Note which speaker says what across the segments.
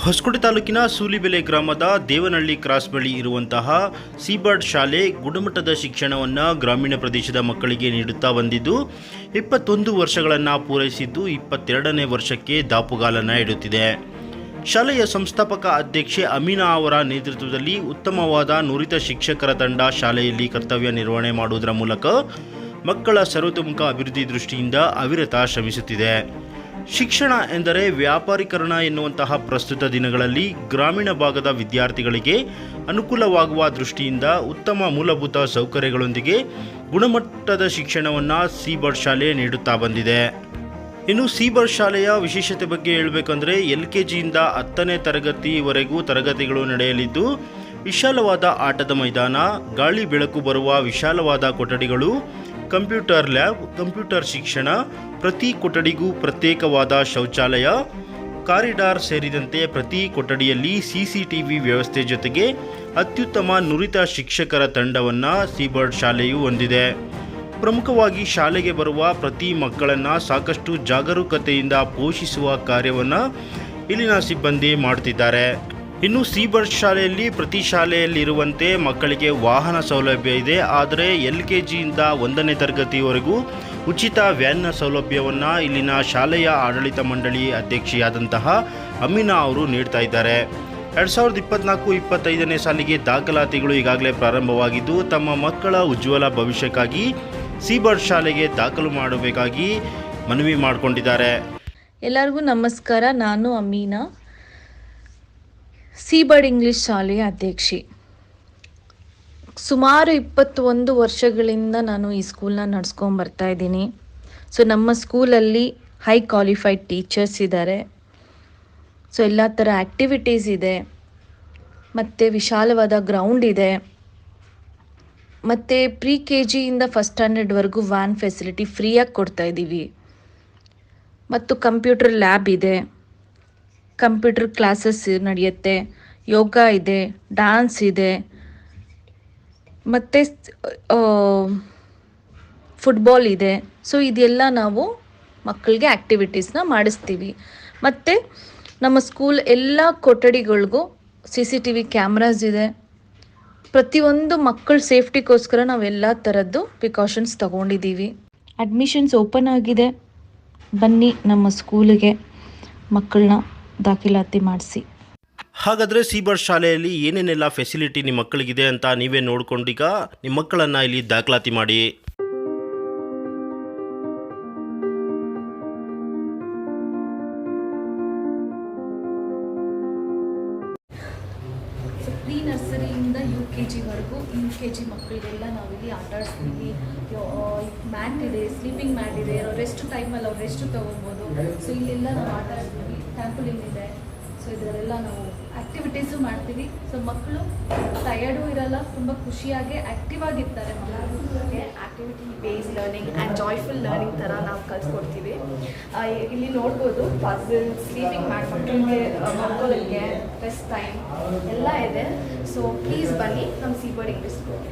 Speaker 1: ಹೊಸಕೋಟೆ ತಾಲೂಕಿನ ಸೂಲಿಬೆಲೆ ಗ್ರಾಮದ ದೇವನಹಳ್ಳಿ ಕ್ರಾಸ್ ಬಳಿ ಇರುವಂತಹ ಸೀಬರ್ಡ್ ಶಾಲೆ ಗುಣಮಟ್ಟದ ಶಿಕ್ಷಣವನ್ನು ಗ್ರಾಮೀಣ ಪ್ರದೇಶದ ಮಕ್ಕಳಿಗೆ ನೀಡುತ್ತಾ ಬಂದಿದ್ದು, ಇಪ್ಪತ್ತೊಂದು ವರ್ಷಗಳನ್ನು ಪೂರೈಸಿದ್ದು ಇಪ್ಪತ್ತೆರಡನೇ ವರ್ಷಕ್ಕೆ ದಾಪುಗಾಲನ್ನು ಇಡುತ್ತಿದೆ. ಶಾಲೆಯ ಸಂಸ್ಥಾಪಕ ಅಧ್ಯಕ್ಷೆ ಅಮೀನಾ ಅವರ ನೇತೃತ್ವದಲ್ಲಿ ಉತ್ತಮವಾದ ನುರಿತ ಶಿಕ್ಷಕರ ತಂಡ ಶಾಲೆಯಲ್ಲಿ ಕರ್ತವ್ಯ ನಿರ್ವಹಣೆ ಮಾಡುವುದರ ಮೂಲಕ ಮಕ್ಕಳ ಸರ್ವತೋಮುಖ ಅಭಿವೃದ್ಧಿ ದೃಷ್ಟಿಯಿಂದ ಅವಿರತ ಶ್ರಮಿಸುತ್ತಿದೆ. ಶಿಕ್ಷಣ ಎಂದರೆ ವ್ಯಾಪಾರೀಕರಣ ಎನ್ನುವಂತಹ ಪ್ರಸ್ತುತ ದಿನಗಳಲ್ಲಿ ಗ್ರಾಮೀಣ ಭಾಗದ ವಿದ್ಯಾರ್ಥಿಗಳಿಗೆ ಅನುಕೂಲವಾಗುವ ದೃಷ್ಟಿಯಿಂದ ಉತ್ತಮ ಮೂಲಭೂತ ಸೌಕರ್ಯಗಳೊಂದಿಗೆ ಗುಣಮಟ್ಟದ ಶಿಕ್ಷಣವನ್ನು ಸಿಬರ್ ಶಾಲೆ ನೀಡುತ್ತಾ ಬಂದಿದೆ. ಇನ್ನು ಸಿಬರ್ ಶಾಲೆಯ ವಿಶೇಷತೆ ಬಗ್ಗೆ ಹೇಳಬೇಕಂದ್ರೆ ಎಲ್ ಕೆ ಜಿಯಿಂದ ಹತ್ತನೇ ತರಗತಿವರೆಗೂ ತರಗತಿಗಳು ನಡೆಯಲಿದ್ದು, ವಿಶಾಲವಾದ ಆಟದ ಮೈದಾನ, ಗಾಳಿ ಬೆಳಕು ಬರುವ ವಿಶಾಲವಾದ ಕೊಠಡಿಗಳು ಕಂಪ್ಯೂಟರ್ ಲ್ಯಾಬ್, ಕಂಪ್ಯೂಟರ್ ಶಿಕ್ಷಣ, ಪ್ರತಿ ಕೊಠಡಿಗೂ ಪ್ರತ್ಯೇಕವಾದ ಶೌಚಾಲಯ, ಕಾರಿಡಾರ್ ಸೇರಿದಂತೆ ಪ್ರತಿ ಕೊಠಡಿಯಲ್ಲಿ ಸಿಸಿಟಿವಿ ವ್ಯವಸ್ಥೆ ಜೊತೆಗೆ ಅತ್ಯುತ್ತಮ ನುರಿತ ಶಿಕ್ಷಕರ ತಂಡವನ್ನು ಸೀಬರ್ಡ್ ಶಾಲೆಯು ಹೊಂದಿದೆ. ಪ್ರಮುಖವಾಗಿ ಶಾಲೆಗೆ ಬರುವ ಪ್ರತಿ ಮಕ್ಕಳನ್ನು ಸಾಕಷ್ಟು ಜಾಗರೂಕತೆಯಿಂದ ಪೋಷಿಸುವ ಕಾರ್ಯವನ್ನು ಇಲ್ಲಿನ ಸಿಬ್ಬಂದಿ ಮಾಡುತ್ತಿದ್ದಾರೆ. ಇನ್ನು ಸೀಬರ್ಡ್ ಶಾಲೆಯಲ್ಲಿ ಪ್ರತಿ ಶಾಲೆಯಲ್ಲಿರುವಂತೆ ಮಕ್ಕಳಿಗೆ ವಾಹನ ಸೌಲಭ್ಯ ಇದೆ. ಆದರೆ ಎಲ್ ಕೆ ಜಿಯಿಂದ ಒಂದನೇ ತರಗತಿವರೆಗೂ ಉಚಿತ ವ್ಯಾನ್ನ ಸೌಲಭ್ಯವನ್ನು ಇಲ್ಲಿನ ಶಾಲೆಯ ಆಡಳಿತ ಮಂಡಳಿ ಅಧ್ಯಕ್ಷೆಯಾದಂತಹ ಅಮೀನಾ ಅವರು ನೀಡ್ತಾ ಇದ್ದಾರೆ. ಎರಡು ಸಾವಿರದ ಇಪ್ಪತ್ನಾಲ್ಕು ಇಪ್ಪತ್ತೈದನೇ ಸಾಲಿಗೆ ದಾಖಲಾತಿಗಳು ಈಗಾಗಲೇ ಪ್ರಾರಂಭವಾಗಿದ್ದು, ತಮ್ಮ ಮಕ್ಕಳ ಉಜ್ವಲ ಭವಿಷ್ಯಕ್ಕಾಗಿ ಸೀಬರ್ಡ್ ಶಾಲೆಗೆ ದಾಖಲು ಮಾಡಬೇಕಾಗಿ ಮನವಿ ಮಾಡಿಕೊಂಡಿದ್ದಾರೆ.
Speaker 2: ಎಲ್ಲರಿಗೂ ನಮಸ್ಕಾರ. ನಾನು ಅಮೀನಾ. ಸೀಬರ್ಡ್ ಇಂಗ್ಲಿಷ್ ಶಾಲೆಯ ಅಧ್ಯಕ್ಷೆ. ಸುಮಾರು ಇಪ್ಪತ್ತೊಂದು ವರ್ಷಗಳಿಂದ ನಾನು ಈ ಸ್ಕೂಲ್ನ ನಡ್ಸ್ಕೊಂಡು ಬರ್ತಾ ಇದ್ದೀನಿ. ಸೊ, ನಮ್ಮ ಸ್ಕೂಲಲ್ಲಿ ಹೈ ಕ್ವಾಲಿಫೈಡ್ ಟೀಚರ್ಸ್ ಇದ್ದಾರೆ. ಸೊ, ಎಲ್ಲ ಥರ ಆ್ಯಕ್ಟಿವಿಟೀಸ್ ಇದೆ. ಮತ್ತು ವಿಶಾಲವಾದ ಗ್ರೌಂಡ್ ಇದೆ. ಮತ್ತು ಪ್ರಿ ಕೆ ಜಿಯಿಂದ ಫಸ್ಟ್ ಸ್ಟ್ಯಾಂಡರ್ಡ್ವರೆಗೂ ವ್ಯಾನ್ ಫೆಸಿಲಿಟಿ ಫ್ರೀಯಾಗಿ ಕೊಡ್ತಾ ಇದ್ದೀವಿ. ಮತ್ತು ಕಂಪ್ಯೂಟರ್ ಲ್ಯಾಬ್ ಇದೆ. ಕಂಪ್ಯೂಟರ್ ಕ್ಲಾಸಸ್ ನಡೆಯುತ್ತೆ, ಯೋಗ ಇದೆ ಡ್ಯಾನ್ಸ್ ಇದೆ. ಮತ್ತು ಫುಟ್ಬಾಲ್ ಇದೆ. ಸೊ ಇದೆಲ್ಲ ನಾವು ಮಕ್ಕಳಿಗೆ ಆ್ಯಕ್ಟಿವಿಟೀಸ್ನ ಮಾಡಿಸ್ತೀವಿ. ಮತ್ತು ನಮ್ಮ ಸ್ಕೂಲ್ ಎಲ್ಲ ಕೊಠಡಿಗಳಿಗೂ C C T V cameras ಇದೆ. ಪ್ರತಿಯೊಂದು ಮಕ್ಕಳ ಸೇಫ್ಟಿಗೋಸ್ಕರ ನಾವು ಎಲ್ಲ ಥರದ್ದು ಪ್ರಿಕಾಷನ್ಸ್ ತಗೊಂಡಿದ್ದೀವಿ. ಅಡ್ಮಿಷನ್ಸ್ ಓಪನ್ ಆಗಿದೆ. ಬನ್ನಿ ನಮ್ಮ ಸ್ಕೂಲಿಗೆ ಮಕ್ಕಳನ್ನ. ದಾಖಲಾತಿ ಮಾಡಿಸಿ.
Speaker 1: ಹಾಗಾದರೆ ಸೀಬರ್ಡ್ ಶಾಲೆಯಲ್ಲಿ ಏನೇನೆಲ್ಲ ಫೆಸಿಲಿಟಿ ನಿಮ್ಮ ಮಕ್ಕಳಿಗಿದೆ ಅಂತ ನೀವೇ ನೋಡ್ಕೊಂಡೀಗ ನಿಮ್ಮ ಮಕ್ಕಳನ್ನು ಇಲ್ಲಿ ದಾಖಲಾತಿ ಮಾಡಿ.
Speaker 2: ಪ್ರೀ ನರ್ಸರಿಯಿಂದ ಯು ಕೆ ಜಿವರೆಗೂ ಯು ಕೆ ಜಿ ಮಕ್ಕಳಿಗೆಲ್ಲ ನಾವಿಲ್ಲಿ ಆಟ ಆಡಿಸ್ತೀವಿ. ಮ್ಯಾಟ್ ಇದೆ ಸ್ಲೀಪಿಂಗ್ ಮ್ಯಾಟ್ ಇದೆ ರೆಸ್ಟ್ ಟೈಮಲ್ಲಿ ಅವ್ರು ರೆಸ್ಟ್ ತೊಗೊಬೋದು. ಸೊ ಇಲ್ಲೆಲ್ಲ ನಾವು ಆಟ ಆಡ್ತೀವಿ ಟ್ಯಾಂಪುಲಿನ್ ಇದೆ. ಸೊ ಇದರಲ್ಲೆಲ್ಲ ನಾವು ಆ್ಯಕ್ಟಿವಿಟೀಸು ಮಾಡ್ತೀವಿ. ಸೊ ಮಕ್ಕಳು ಟಯರ್ಡು ಇರಲ್ಲ, ತುಂಬ ಖುಷಿಯಾಗಿ ಆ್ಯಕ್ಟಿವ್ ಆಗಿರ್ತಾರೆ
Speaker 3: activity base learning and joyful learning ಥರ ನಾವು ಕಲಿಸ್ಕೊಡ್ತೀವಿ. ಇಲ್ಲಿ ನೋಡ್ಬೋದು ಪಝಲ್ ಸ್ಲೀಪಿಂಗ್ ಮ್ಯಾಟ್ ಮಕ್ಕಳಿಗೆ ಮಲ್ಕೊಳ್ಳೋಕ್ಕೆ ರೆಸ್ಟ್ ಟೈಮ್ ಎಲ್ಲ ಇದೆ. ಸೊ ಪ್ಲೀಸ್ ಬನ್ನಿ ನಮ್ಮ Seabird English school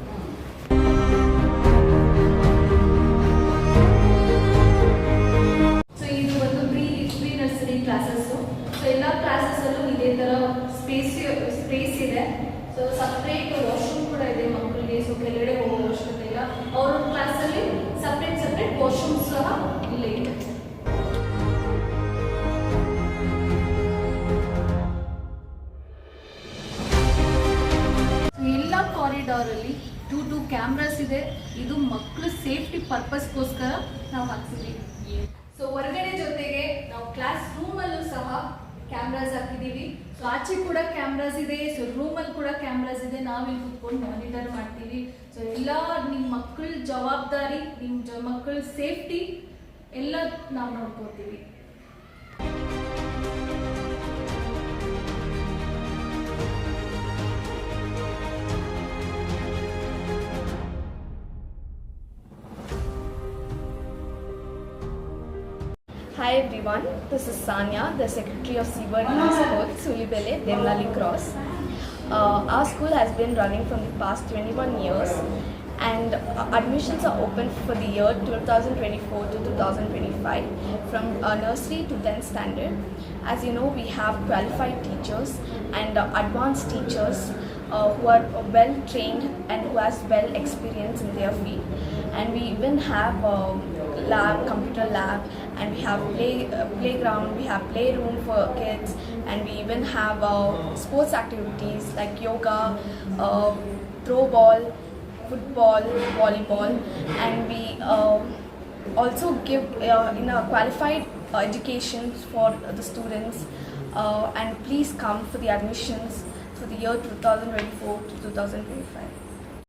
Speaker 2: space space ಇದೆ. ಸೊ ಸಪ್ರೇಟ್ ವಾಶ್ರೂಮ್ ಕೂಡ ಇದೆ ಮಕ್ಕಳಿಗೆ. ಸೊ ಕೆಳಗಡೆ ಹೋಗೋ ಅವಶ್ಯಕತೆ ಇಲ್ಲ. ಅವ್ರ ಕ್ಲಾಸಲ್ಲಿ ಸಪ್ರೇಟ್ ಸಪ್ರೇಟ್ ವಾಶ್ರೂಮ್ ಸಹ ಇಲ್ಲೇ ಇದೆ ಎಲ್ಲ ಕಾರಿಡಾರಲ್ಲಿ ಟೂ ಟೂ ಕ್ಯಾಮ್ರಾಸ್ ಇದೆ. ಇದು ಮಕ್ಕಳ ಸೇಫ್ಟಿ ಪರ್ಪಸ್ಗೋಸ್ಕರ ನಾವು ಹಾಕ್ಸಿದ್ದೀವಿ. ಸೊ ಹೊರಗಡೆ ನಾವು ಕ್ಲಾಸ್ ರೂಮಲ್ಲೂ ಸಹ ಕ್ಯಾಮ್ರಾಸ್ ಹಾಕಿದ್ದೀವಿ ಸೊ ಆಚೆ ಕೂಡ ಕ್ಯಾಮ್ರಾಸ್ ಇದೆ ಸೊ ರೂಮಲ್ಲಿ ಕೂಡ ಕ್ಯಾಮ್ರಾಸ್ ಇದೆ. ನಾವಿಲ್ಲಿ ಕುತ್ಕೊಂಡು ಮಾನಿಟರ್ ಮಾಡ್ತೀವಿ. ಸೊ ಎಲ್ಲ ನಿಮ್ಮ ಮಕ್ಕಳ ಜವಾಬ್ದಾರಿ ನಿಮ್ಮ ಮಕ್ಕಳ ಸೇಫ್ಟಿ ಎಲ್ಲ ನಾವು ನೋಡ್ಕೋತೀವಿ.
Speaker 3: Hi everyone, this is Sanya, the Secretary of Seabird English School, Sulibele, Demlali Cross. Uh, our school has been running from the past 21 years and uh, admissions are open for the year 2024 to 2025 from uh, nursery to 10th standard. As you know, we have qualified teachers and uh, advanced teachers uh, who are uh, well trained and who has well experience in their field. And we even have um, lab, computer lab, and we have play uh, playground, we have playroom for kids, and we even have uh, sports activities like yoga, uh, throw ball, football, volleyball, and we um also give uh, in a qualified uh, education for the students. Uh, and please come for the admissions for the year 2024 to 2025.